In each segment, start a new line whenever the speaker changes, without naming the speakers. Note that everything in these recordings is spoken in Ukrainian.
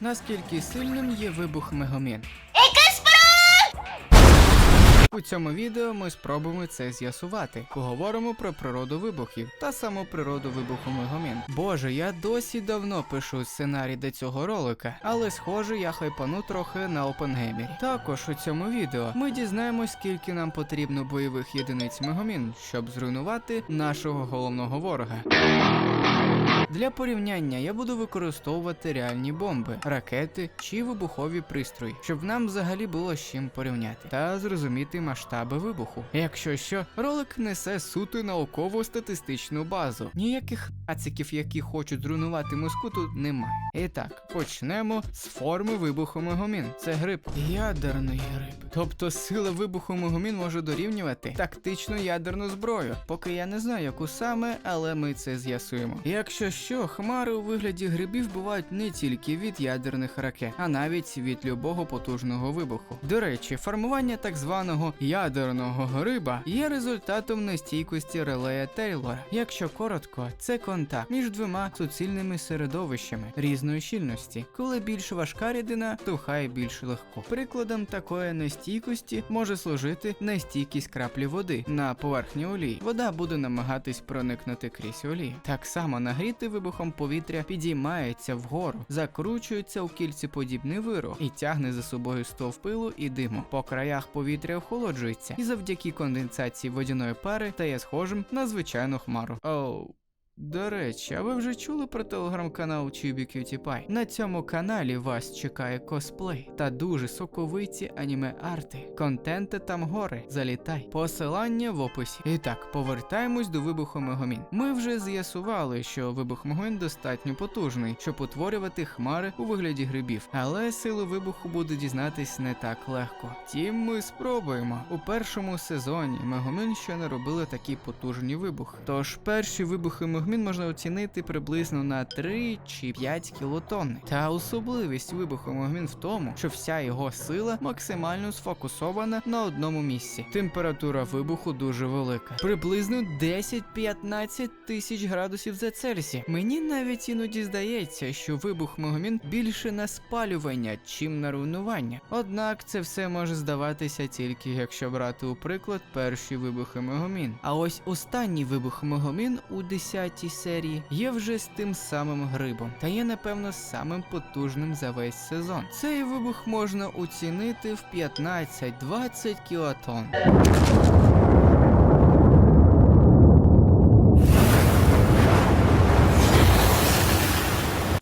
Наскільки сильним є вибух Мегамін? У цьому відео ми спробуємо це з'ясувати. Поговоримо про природу вибухів та саму природу вибуху Мегамін. Боже, я досі давно пишу сценарій до цього ролика, але схоже, я хайпану трохи на опенгеймері. Також у цьому відео ми дізнаємось, скільки нам потрібно бойових єдиниць Мегамін, щоб зруйнувати нашого головного ворога. Для порівняння я буду використовувати реальні бомби, ракети чи вибухові пристрої, щоб нам взагалі було з чим порівняти та зрозуміти масштаби вибуху. Якщо що, ролик несе суто науково-статистичну базу. Ніяких ациків, які хочуть зруйнувати мозку, тут немає. І так, почнемо з форми вибуху Мегомін. Це гриб. Ядерний гриб. Тобто сила вибуху Мегомін може дорівнювати тактичну ядерну зброю. Поки я не знаю, яку саме, але ми це з'ясуємо. Якщо що, хмари у вигляді грибів бувають не тільки від ядерних ракет, а навіть від любого потужного вибуху. До речі, формування так званого ядерного гриба є результатом нестійкості релея Тейлора. Якщо коротко, це контакт між двома суцільними середовищами різної щільності. Коли більш важка рідина, тухає більш легко. Прикладом такої нестійкості може служити нестійкість краплі води на поверхні олії. Вода буде намагатись проникнути крізь олію. Так само нагріти вибухом повітря підіймається вгору, закручується у кільцеподібний вирок і тягне за собою стовп пилу і диму. По краях повітря охолоджується і завдяки конденсації водяної пари стає схожим на звичайну хмару. Оу. До речі, а ви вже чули про телеграм-канал Chubby Cutie Pie? На цьому каналі вас чекає косплей та дуже соковиті аніме арти. Контенти там гори. Залітай. Посилання в описі. І так, повертаємось до вибуху Мегомін. Ми вже з'ясували, що вибух Мегомін достатньо потужний, щоб утворювати хмари у вигляді грибів. Але силу вибуху буде дізнатись не так легко. Тім ми спробуємо. У першому сезоні Мегомін ще не робили такий потужний вибух. Тож перші вибухи Мегомін можна оцінити приблизно на 3 чи 5 кілотонн. Та особливість вибуху Мегомін в тому, що вся його сила максимально сфокусована на одному місці. Температура вибуху дуже велика, приблизно 10-15 тисяч градусів за Цельсія. Мені навіть іноді здається, що вибух Мегомін більше на спалювання, чим на руйнування. Однак це все може здаватися тільки якщо брати у приклад перші вибухи Мегомін. А ось останній вибух Мегомін у 10 серії є вже з тим самим грибом, та є напевно самим потужним за весь сезон. Цей вибух можна оцінити в 15-20 кілотонн.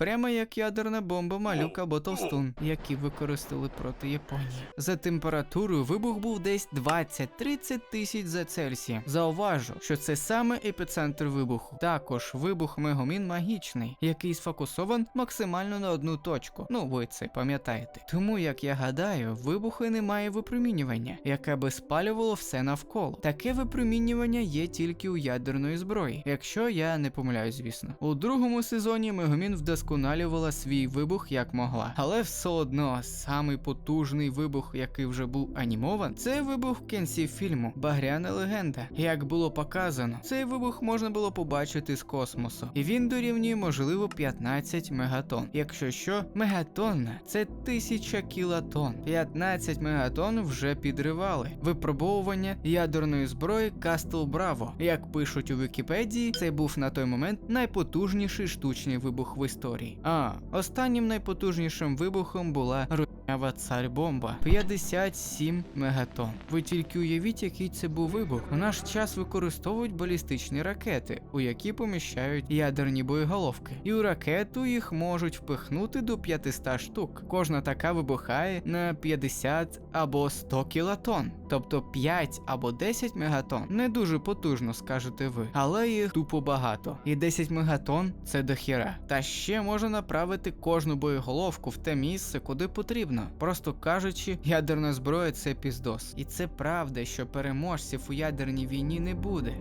Прямо як ядерна бомба малюк або товстун, які використали проти Японії. За температурою вибух був десь 20-30 тисяч за Цельсієм. Зауважу, що це саме епіцентр вибуху. Також вибух Мегомін магічний, який сфокусован максимально на одну точку. Ну ви це пам'ятаєте. Тому, як я гадаю, в вибуху немає випромінювання, яке би спалювало все навколо. Таке випромінювання є тільки у ядерної зброї, якщо я не помиляюсь, звісно. У другому сезоні Мегомін вдосконалювала свій вибух як могла. Але все одно самий потужний вибух, який вже був анімован, це вибух в кінці фільму Багряна легенда. Як було показано, цей вибух можна було побачити з космосу, і він дорівнює можливо 15 мегатон. Якщо що, мегатонна це 1000 кілотон. 15 мегатон вже підривали. Випробовування ядерної зброї Кастл Браво. Як пишуть у Вікіпедії, це був на той момент найпотужніший штучний вибух в історії. А останнім найпотужнішим вибухом була руйнява цар бомба 57 мегатон. Ви тільки уявіть, який це був вибух. У наш час використовують балістичні ракети, у які поміщають ядерні боєголовки. І у ракету їх можуть впихнути до 500 штук. Кожна така вибухає на 50 або 100 кілотон. Тобто 5 або 10 мегатон. Не дуже потужно, скажете ви, але їх тупо багато. І 10 мегатон це дохіра. Та ще можна направити кожну боєголовку в те місце, куди потрібно. Просто кажучи, ядерна зброя це піздос. І це правда, що переможців у ядерній війні не буде.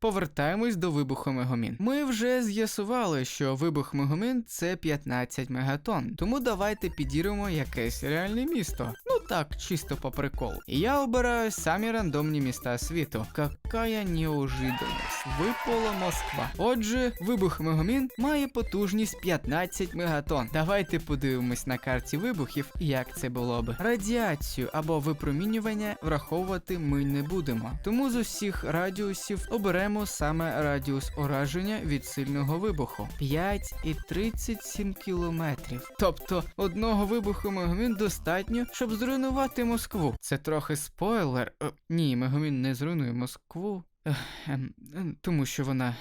Повертаємось до вибуху Мегамін. Ми вже з'ясували, що вибух Мегамін це 15 мегатон. Тому давайте підіримо якесь реальне місто. Так, чисто по приколу. Я обираю самі рандомні міста світу. Какая неожиданність. Випала Москва. Отже, вибух Мегамін має потужність 15 мегатон. Давайте подивимось на карті вибухів, як це було би. Радіацію або випромінювання враховувати ми не будемо. Тому з усіх радіусів оберемо саме радіус ураження від сильного вибуху 5,37 кілометрів. Тобто одного вибуху Мегамін достатньо, щоб зруйнувати Москву. Це трохи спойлер. О, ні, Мегамін не зруйнує Москву. Ем, ем, тому що вона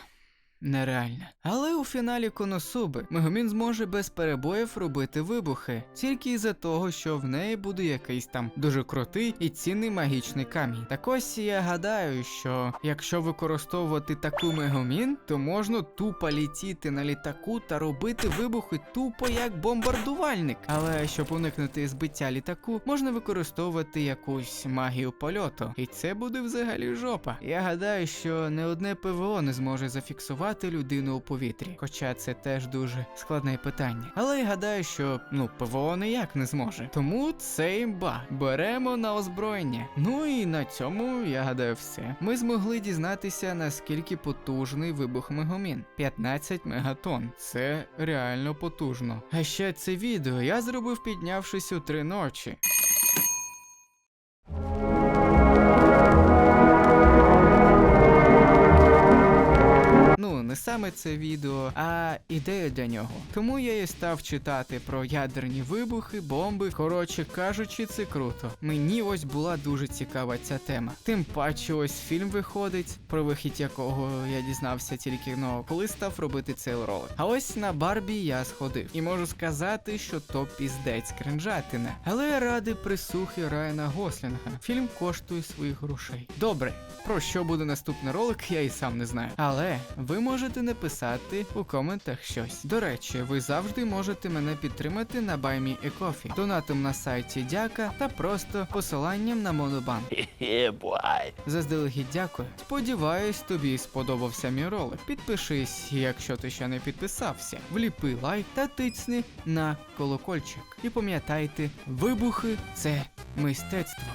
нереальна. Але у фіналі Коносуби Мегамін зможе без перебоїв робити вибухи, тільки із-за того, що в неї буде якийсь там дуже крутий і цінний магічний камінь. Так ось я гадаю, що якщо використовувати таку Мегамін, то можна тупо літіти на літаку та робити вибухи тупо як бомбардувальник. Але щоб уникнути збиття літаку, можна використовувати якусь магію польоту. І це буде взагалі жопа. Я гадаю, що не одне ПВО не зможе зафіксувати людину у повітрі. Хоча це теж дуже складне питання. Але я гадаю, що ну ПВО ніяк не зможе. Тому це імба. Беремо на озброєння. Ну і на цьому я гадаю все. Ми змогли дізнатися наскільки потужний вибух Мегомін. 15 мегатон. Це реально потужно. А ще це відео я зробив піднявшись у три ночі. Саме це відео, а ідея для нього. Тому я і став читати про ядерні вибухи, бомби. Коротше кажучи, це круто. Мені ось була дуже цікава ця тема. Тим паче, ось фільм виходить, про вихід якого я дізнався тільки ну, коли став робити цей ролик. А ось на Барбі я сходив. І можу сказати, що то піздець кринжатине. Але ради присухи Райана Гослінга. Фільм коштує своїх грошей. Добре, про що буде наступний ролик, я і сам не знаю. Але ви можете написати у коментах щось. До речі, ви завжди можете мене підтримати на BuyMeACoffee, донатом на сайті Дяка та просто посиланням на Монобан.
Yeah.
Заздалегідь дякую. Сподіваюсь, тобі сподобався мій ролик. Підпишись, якщо ти ще не підписався. Вліпи лайк та тицни на колокольчик. І пам'ятайте, вибухи це мистецтво.